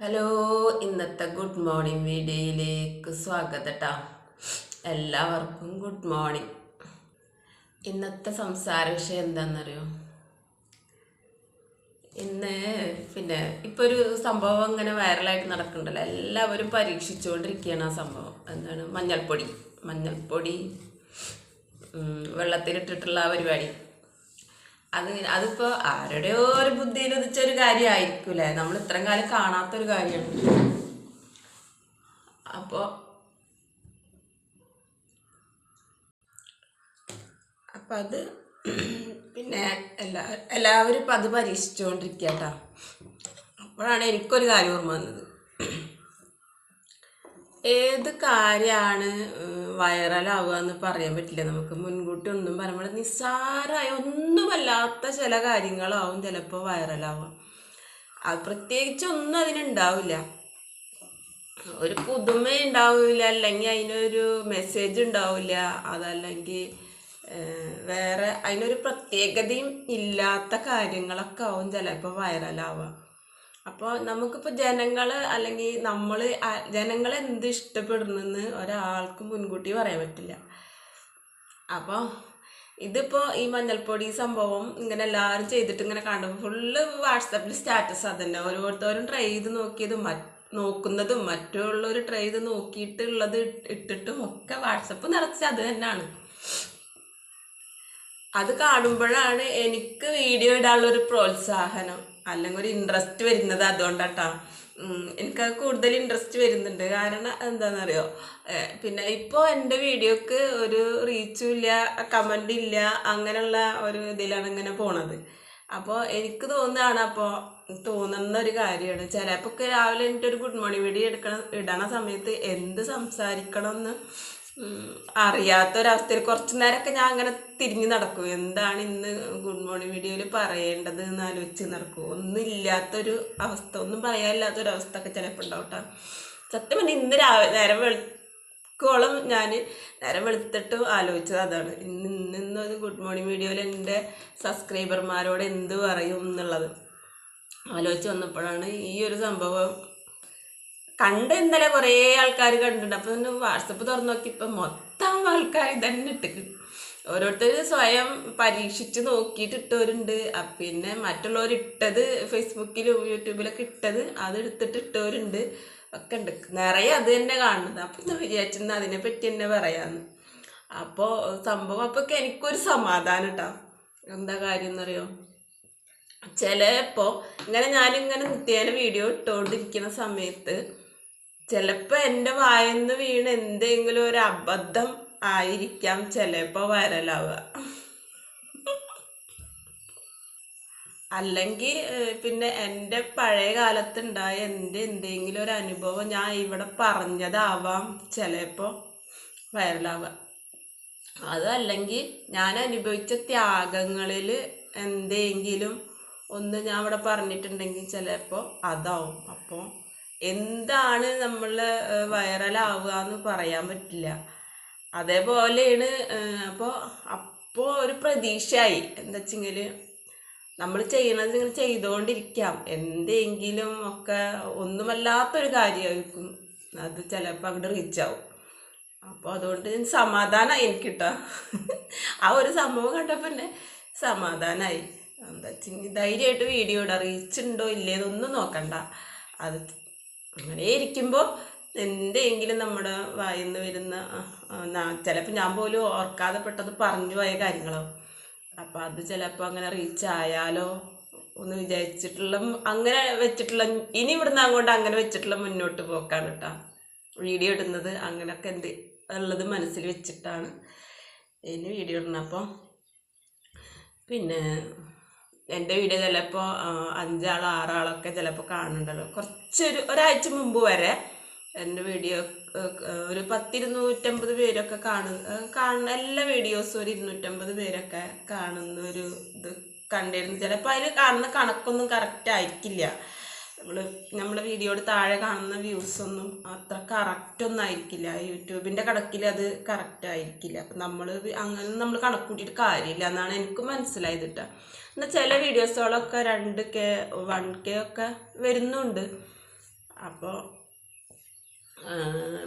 Hello ഇന്നത്തെ good morning വീഡിയോയിലേക്ക് സ്വാഗതം കേട്ടോ എല്ലാവർക്കും ഗുഡ് മോർണിംഗ് ഇന്നത്തെ സംസാര വിഷയം എന്താണെന്നറിയോ ഇന്ന് പിന്നെ ഇപ്പോൾ ഒരു സംഭവം ഇങ്ങനെ വൈറലായിട്ട് നടക്കുന്നുണ്ടല്ലോ. എല്ലാവരും പരീക്ഷിച്ചുകൊണ്ടിരിക്കുകയാണ് ആ സംഭവം. എന്താണ്? മഞ്ഞൾപ്പൊടി. മഞ്ഞൾപ്പൊടി വെള്ളത്തിലിട്ടിട്ടുള്ള പരിപാടി. അത് അതിപ്പോ ആരുടെയോ ഒരു ബുദ്ധിയിൽ ഉദിച്ച ഒരു കാര്യമായിരിക്കൂലേ നമ്മൾ ഇത്രയും കാലം കാണാത്തൊരു കാര്യമാണ് അപ്പോൾ അപ്പം അത് പിന്നെ എല്ലാ എല്ലാവരും ഇപ്പം അത് പരീക്ഷിച്ചുകൊണ്ടിരിക്കുക അപ്പോഴാണ് എനിക്കൊരു കാര്യം ഓർമ്മ വന്നത്. ഏത് കാര്യമാണ് വൈറലാവുക എന്ന് പറയാൻ പറ്റില്ല. നമുക്ക് മുൻകൂട്ടി ഒന്നും പറയുമ്പോൾ നിസ്സാരമായ ഒന്നുമല്ലാത്ത ചില കാര്യങ്ങളാവും ചിലപ്പോൾ വൈറലാവുക. അത് പ്രത്യേകിച്ച് ഒന്നും അതിനുണ്ടാവില്ല. ഒരു പുതുമ ഉണ്ടാവില്ല അല്ലെങ്കിൽ അതിനൊരു മെസ്സേജ് ഉണ്ടാവില്ല അതല്ലെങ്കിൽ വേറെ അതിനൊരു പ്രത്യേകതയും ഇല്ലാത്ത കാര്യങ്ങളൊക്കെ ആവും ചിലപ്പോൾ വൈറലാവുക. അപ്പോൾ നമുക്കിപ്പോൾ ജനങ്ങൾ അല്ലെങ്കിൽ നമ്മൾ ജനങ്ങൾ എന്ത് ഇഷ്ടപ്പെടുന്നെന്ന് ഒരാൾക്ക് മുൻകൂട്ടി പറയാൻ പറ്റില്ല. അപ്പോൾ ഇതിപ്പോൾ ഈ മഞ്ഞൾപ്പൊടി സംഭവം ഇങ്ങനെ എല്ലാവരും ചെയ്തിട്ട് ഇങ്ങനെ കാണുമ്പോൾ ഫുള്ള് വാട്സപ്പിൽ സ്റ്റാറ്റസ് അതന്നെ. ഓരോരുത്തരും ട്രൈ ചെയ്ത് നോക്കിയതും നോക്കുന്നതും മറ്റുള്ളവർ ട്രൈ ചെയ്ത് നോക്കിയിട്ടുള്ളത് ഇട്ട് ഇട്ടിട്ടും ഒക്കെ വാട്സപ്പ് നിറച്ച് അത് തന്നെയാണ്. അത് കാണുമ്പോഴാണ് എനിക്ക് വീഡിയോ ഇടാനുള്ള ഒരു പ്രോത്സാഹനം. അല്ലെങ്കിൽ ഒരു ഇൻട്രസ്റ്റ് വരുന്നത് അതുകൊണ്ടാട്ടാ. എനിക്ക് കൂടുതൽ ഇൻട്രസ്റ്റ് വരുന്നുണ്ട്. കാരണം എന്താണെന്നറിയോ പിന്നെ ഇപ്പോൾ എന്റെ വീഡിയോക്ക് ഒരു റീച്ചും ഇല്ല കമന്റ് ഇല്ല അങ്ങനെയുള്ള ഒരു ഇതിലാണ് ഇങ്ങനെ പോണത്. അപ്പോൾ എനിക്ക് തോന്നുന്നതാണ് അപ്പോൾ തോന്നുന്ന ഒരു കാര്യമാണ്. ചിലപ്പോൾ രാവിലെ എനിക്ക് ഒരു ഗുഡ് മോർണിംഗ് വീഡിയോ എടുക്കണ ഇടണ സമയത്ത് എന്ത് സംസാരിക്കണം എന്ന് ഉം, അറിയാത്തൊരവസ്ഥയിൽ കുറച്ച് നേരമൊക്കെ ഞാൻ അങ്ങനെ തിരിഞ്ഞു നടക്കും. എന്താണ് ഇന്ന് ഗുഡ് മോർണിംഗ് വീഡിയോയിൽ പറയേണ്ടത് എന്ന് ആലോചിച്ച് നടക്കും. ഒന്നും ഇല്ലാത്തൊരു അവസ്ഥ ഒന്നും പറയാനില്ലാത്തൊരു അവസ്ഥ ഒക്കെ ചിലപ്പോൾ ഉണ്ടാവും കേട്ടോ സത്യം പറഞ്ഞാൽ ഇന്ന് രാവിലെ നേരം വെളുക്കോളം ഞാൻ നേരം വെളുത്തിട്ട് ആലോചിച്ചത് അതാണ്. ഇന്ന് ഇന്ന് ഒരു ഗുഡ് മോർണിംഗ് വീഡിയോയിൽ എന്റെ സബ്സ്ക്രൈബർമാരോട് എന്ത് പറയും എന്നുള്ളത് ആലോചിച്ച് വന്നപ്പോഴാണ് ഈ ഒരു സംഭവം കണ്ട് ഇന്നലെ കുറേ ആൾക്കാർ കണ്ടിട്ടുണ്ട്. അപ്പോൾ ഒന്ന് വാട്സപ്പ് തുറന്നു ഇപ്പം മൊത്തം ആൾക്കാർ ഇതന്നെ ഇട്ടിട്ട് ഓരോരുത്തർ സ്വയം പരീക്ഷിച്ച് നോക്കിയിട്ട് ഇട്ടവരുണ്ട്. പിന്നെ മറ്റുള്ളവർ ഇട്ടത് ഫേസ്ബുക്കിലും യൂട്യൂബിലൊക്കെ ഇട്ടത് അത് എടുത്തിട്ട് ഇട്ടവരുണ്ട്. ഒക്കെ ഉണ്ട് നിറയെ അത് തന്നെ കാണുന്നത്. അപ്പം ഞാൻ വിചാരിച്ചിരുന്ന അതിനെ പറ്റി തന്നെ പറയാമെന്ന് അപ്പോൾ സംഭവം അപ്പോൾ എനിക്കൊരു സമാധാനം കേട്ടോ എന്താ കാര്യം എന്നറിയോ? ചിലപ്പോൾ ഇങ്ങനെ ഞാനിങ്ങനെ നിത്യേന വീഡിയോ ഇട്ടുകൊണ്ടിരിക്കുന്ന സമയത്ത് ചിലപ്പോൾ എന്റെ വായന്ന് വീണ് എന്തെങ്കിലും ഒരു അബദ്ധം ആയിരിക്കാം ചിലപ്പോൾ വരലാവുക. അല്ലെങ്കിൽ പിന്നെ എന്റെ പഴയ കാലത്തുണ്ടായ എന്റെ എന്തെങ്കിലും ഒരു അനുഭവം ഞാൻ ഇവിടെ പറഞ്ഞതാവാം ചിലപ്പോൾ വൈറലാവുക അതല്ലെങ്കിൽ ഞാൻ അനുഭവിച്ച ത്യാഗങ്ങളിൽ എന്തെങ്കിലും ഒന്ന് ഞാൻ ഇവിടെ പറഞ്ഞിട്ടുണ്ടെങ്കിൽ ചിലപ്പോൾ അതാവും. അപ്പോൾ എന്താണ് നമ്മൾ വൈറലാവുക എന്ന് പറയാൻ പറ്റില്ല. അതേപോലെയാണ് അപ്പോൾ അപ്പോൾ ഒരു പ്രതീക്ഷയായി. എന്താ വെച്ചെങ്കിൽ നമ്മൾ ചെയ്യണത് ഇങ്ങനെ ചെയ്തുകൊണ്ടിരിക്കാം എന്തെങ്കിലും ഒക്കെ ഒന്നുമല്ലാത്തൊരു കാര്യമായിരിക്കും. അത് ചിലപ്പോൾ അങ്ങോട്ട് റീച്ച് ആവും. അപ്പോൾ അതുകൊണ്ട് സമാധാനമായി എനിക്ക് കേട്ടോ ആ ഒരു സംഭവം കണ്ടപ്പോൾ തന്നെ സമാധാനമായി എന്താ വെച്ചെങ്കിൽ ധൈര്യമായിട്ട് വീഡിയോ ഇടാം. റീച്ച് ഉണ്ടോ ഇല്ലേന്നൊന്നും നോക്കണ്ട. അത് അങ്ങനെ ഇരിക്കുമ്പോൾ എന്തെങ്കിലും നമ്മുടെ വായിൽ നിന്ന് വരുന്ന ചിലപ്പോൾ ഞാൻ പോലും ഓർക്കാതെ പെട്ടെന്ന് പറഞ്ഞു പോയ കാര്യങ്ങളോ. അപ്പോൾ അത് ചിലപ്പോൾ അങ്ങനെ റീച്ച് ആയാലോ ഒന്ന് വിചാരിച്ചിട്ടുള്ള അങ്ങനെ വെച്ചിട്ടുള്ള ഇനി ഇവിടുന്ന് അങ്ങോട്ട് അങ്ങനെ വെച്ചിട്ടുള്ള മുന്നോട്ട് പോക്കാണ് കേട്ടോ വീഡിയോ ഇടുന്നത് അങ്ങനെയൊക്കെ എന്ത് ഉള്ളത് മനസ്സിൽ വെച്ചിട്ടാണ്. ഇനി വീഡിയോ ഇടുന്നത് അപ്പം. പിന്നെ എന്റെ വീഡിയോ ചിലപ്പോൾ അഞ്ചാളോ ആറാളൊക്കെ ചിലപ്പോൾ കാണുന്നുണ്ടല്ലോ. കുറച്ചൊരു ഒരാഴ്ച മുമ്പ് വരെ എന്റെ വീഡിയോ ഒരു പത്തിരുന്നൂറ്റമ്പത് പേരൊക്കെ കാണുന്ന കാണുന്ന എല്ലാ വീഡിയോസും ഒരു ഇരുന്നൂറ്റമ്പത് പേരൊക്കെ കാണുന്ന ഒരു ഇത് കണ്ടിരുന്നു. ചിലപ്പോൾ അതിൽ കാണുന്ന കണക്കൊന്നും കറക്റ്റ് ആയിരിക്കില്ല. നമ്മൾ നമ്മുടെ വീഡിയോയുടെ താഴെ കാണുന്ന വ്യൂസൊന്നും അത്ര കറക്റ്റൊന്നും ആയിരിക്കില്ല. യൂട്യൂബിന്റെ കണക്കിൽ അത് കറക്റ്റ് ആയിരിക്കില്ല. അപ്പം നമ്മൾ അങ്ങനെ നമ്മൾ കണക്ക് കൂട്ടിയിട്ട് കാര്യമില്ല എന്നാണ് എനിക്ക് മനസ്സിലായത് കേട്ടോ എന്നാൽ ചില വീഡിയോസുകളൊക്കെ രണ്ട് കെ വൺ കെ ഒക്കെ വരുന്നുണ്ട്. അപ്പോൾ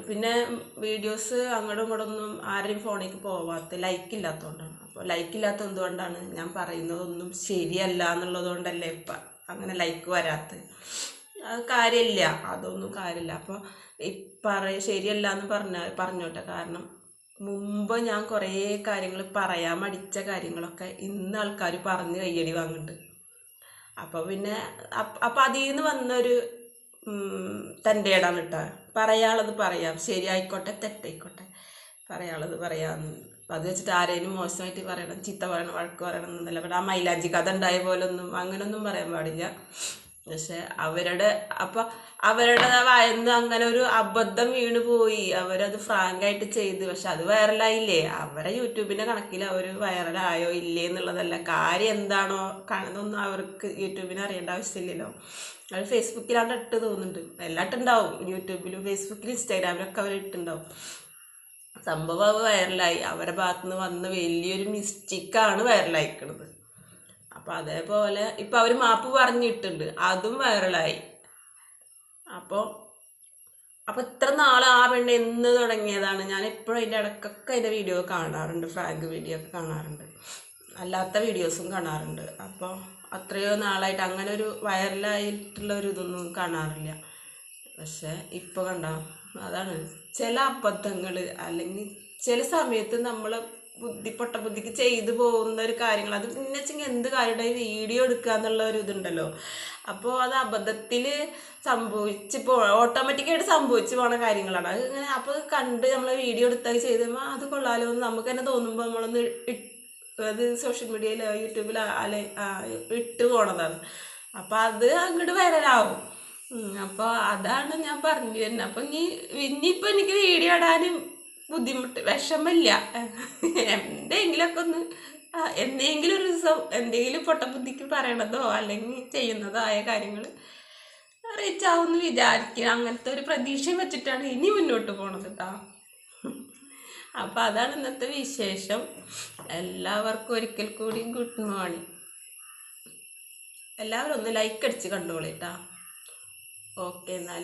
പിന്നെ വീഡിയോസ് അങ്ങോട്ടും ഇങ്ങോട്ടും ഒന്നും ആരുടെയും ഫോണിലേക്ക് പോവാത്ത ലൈക്ക് ഇല്ലാത്തതുകൊണ്ടാണ് അപ്പോൾ ലൈക്ക് ഇല്ലാത്ത എന്തുകൊണ്ടാണ്? ഞാൻ പറയുന്നതൊന്നും ശരിയല്ല എന്നുള്ളതുകൊണ്ടല്ലേ ഇപ്പം അങ്ങനെ ലൈക്ക് വരാത്തത് അത് കാര്യമില്ല. അതൊന്നും കാര്യമില്ല. അപ്പോൾ ഈ പറ ശരിയല്ല എന്ന് പറഞ്ഞ പറഞ്ഞോട്ടെ. കാരണം മുമ്പ് ഞാൻ കുറേ കാര്യങ്ങൾ പറയാൻ മടിച്ച കാര്യങ്ങളൊക്കെ ഇന്ന് ആൾക്കാർ പറഞ്ഞ് കയ്യടി വാങ്ങുന്നുണ്ട് അപ്പോൾ പിന്നെ അപ്പം അതിൽ നിന്ന് വന്നൊരു തന്റെ ഇടാണ് കേട്ടോ പറയാനുള്ളത് പറയാം. ശരിയായിക്കോട്ടെ തെറ്റായിക്കോട്ടെ. പറയാനുള്ളത് പറയാമെന്ന് അത് വെച്ചിട്ട് ആരെയും മോശമായിട്ട് പറയണം ചീത്ത പറയണം വഴക്ക് പറയണം എന്നല്ല. ഇവിടെ ആ മൈലാഞ്ചി കഥ ഉണ്ടായ പോലൊന്നും അങ്ങനെയൊന്നും പറയാൻ പാടില്ല. പക്ഷെ അവരുടെ അപ്പൊ അവരുടെ വായന്ന് അങ്ങനെ ഒരു അബദ്ധം വീണ് പോയി. അവരത് ഫ്രാങ്ക് ആയിട്ട് ചെയ്ത്. പക്ഷെ അത് വൈറലായില്ലേ അവരെ യൂട്യൂബിന്റെ കണക്കിൽ അവർ വൈറലായോ ഇല്ലേ എന്നുള്ളതല്ല. കാര്യം എന്താണോ കാണുന്നൊന്നും അവർക്ക് യൂട്യൂബിന് അറിയേണ്ട ആവശ്യമില്ലല്ലോ. അവർ ഫേസ്ബുക്കിലാണ് ഇട്ട് തോന്നുന്നുണ്ട്. എല്ലാം ഇട്ടുണ്ടാവും യൂട്യൂബിലും ഫേസ്ബുക്കിലും ഇൻസ്റ്റാഗ്രാമിലൊക്കെ അവർ ഇട്ടുണ്ടാവും. സംഭവം വൈറലായി അവരുടെ ഭാഗത്തുനിന്ന് വന്ന വലിയൊരു മിസ്റ്റേക്കാണ് വൈറലായിക്കണത് അപ്പം അതേപോലെ ഇപ്പം അവർ മാപ്പ് പറഞ്ഞിട്ടുണ്ട്. അതും വൈറലായി. അപ്പോൾ അപ്പോൾ ഇത്ര നാൾ ആ പെണ്ണ് എന്ന് തുടങ്ങിയതാണ്. ഞാൻ എപ്പോഴും അതിന്റെ ഇടയ്ക്കൊക്കെ അതിന്റെ വീഡിയോ കാണാറുണ്ട്. ഫ്രാങ്ക് വീഡിയോ ഒക്കെ കാണാറുണ്ട്. അല്ലാത്ത വീഡിയോസും കാണാറുണ്ട്. അപ്പോൾ അത്രയോ നാളായിട്ട് അങ്ങനെ ഒരു വൈറലായിട്ടുള്ള ഒരു ഇതൊന്നും കാണാറില്ല. പക്ഷെ ഇപ്പോൾ കണ്ട? അതാണ്. ചില അബദ്ധങ്ങൾ അല്ലെങ്കിൽ ചില സമയത്ത് നമ്മൾ ബുദ്ധി പൊട്ട ബുദ്ധിക്ക് ചെയ്തു പോകുന്ന ഒരു കാര്യങ്ങൾ. അത് പിന്നെ വെച്ചെങ്കിൽ എന്ത് കാര്യമുണ്ട് വീഡിയോ എടുക്കുക എന്നുള്ള ഒരു ഇതുണ്ടല്ലോ. അപ്പോൾ അത് അബദ്ധത്തിൽ സംഭവിച്ച് ഓട്ടോമാറ്റിക്കായിട്ട് സംഭവിച്ചു പോണ കാര്യങ്ങളാണ്. അത് ഇങ്ങനെ അപ്പോൾ കണ്ട് നമ്മൾ വീഡിയോ എടുത്താൽ ചെയ്ത് അത് കൊള്ളാലോ എന്ന് നമുക്ക് തന്നെ തോന്നുമ്പോൾ നമ്മളൊന്ന് അത് സോഷ്യൽ മീഡിയയിൽ യൂട്യൂബിൽ അല്ലെ ഇട്ട് പോണതാണ്. അപ്പം അത് അങ്ങോട്ട് വൈറലാവും അപ്പോൾ അതാണ് ഞാൻ പറഞ്ഞു തന്നെ അപ്പം ഇനി ഇനിയിപ്പോൾ എനിക്ക് വീഡിയോ ഇടാനും ബുദ്ധിമുട്ട് വിഷമില്ല. എന്തെങ്കിലുമൊക്കെ ഒന്ന് എന്തെങ്കിലും ഒരു ദിവസം എന്തെങ്കിലും പൊട്ടബുദ്ധിക്ക് പറയണതോ അല്ലെങ്കിൽ ചെയ്യുന്നതോ ആയ കാര്യങ്ങൾ റീച്ച് ആവുമെന്ന് വിചാരിക്കുക. അങ്ങനത്തെ ഒരു പ്രതീക്ഷ വെച്ചിട്ടാണ് ഇനി മുന്നോട്ട് പോണത് കേട്ടോ അപ്പോൾ അതാണ് ഇന്നത്തെ വിശേഷം. എല്ലാവർക്കും ഒരിക്കൽ കൂടി ഗുഡ് മോർണിംഗ് എല്ലാവരും ഒന്ന് ലൈക്ക് അടിച്ച് കണ്ടോളൂ കേട്ടോ ഓക്കെ എന്നാൽ